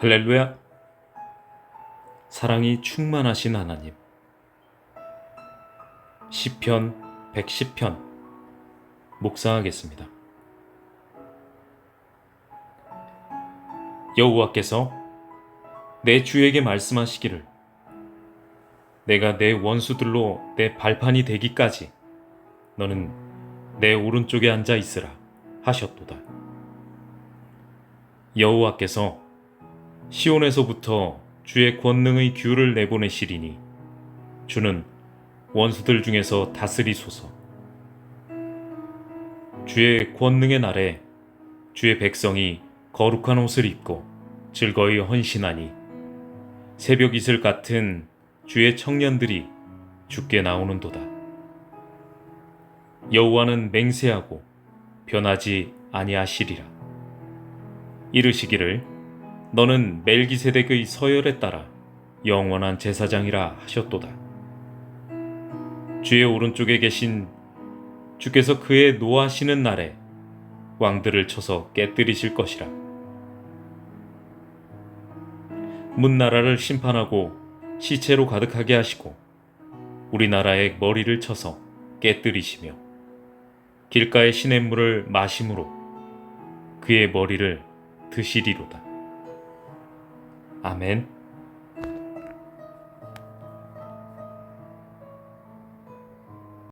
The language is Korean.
할렐루야. 사랑이 충만하신 하나님. 시편 110편 묵상하겠습니다. 여호와께서 내 주에게 말씀하시기를 내가 내 원수들로 내 발판이 되기까지 너는 내 오른쪽에 앉아 있으라 하셨도다. 여호와께서 시온에서부터 주의 권능의 규를 내보내시리니 주는 원수들 중에서 다스리소서. 주의 권능의 날에 주의 백성이 거룩한 옷을 입고 즐거이 헌신하니 새벽 이슬 같은 주의 청년들이 죽게 나오는도다. 여호와는 맹세하고 변하지 아니하시리라. 이르시기를 너는 멜기세덱의 서열에 따라 영원한 제사장이라 하셨도다. 주의 오른쪽에 계신 주께서 그의 노하시는 날에 왕들을 쳐서 깨뜨리실 것이라. 문나라를 심판하고 시체로 가득하게 하시고 우리나라의 머리를 쳐서 깨뜨리시며 길가의 시냇물을 마심으로 그의 머리를 드시리로다. 아멘.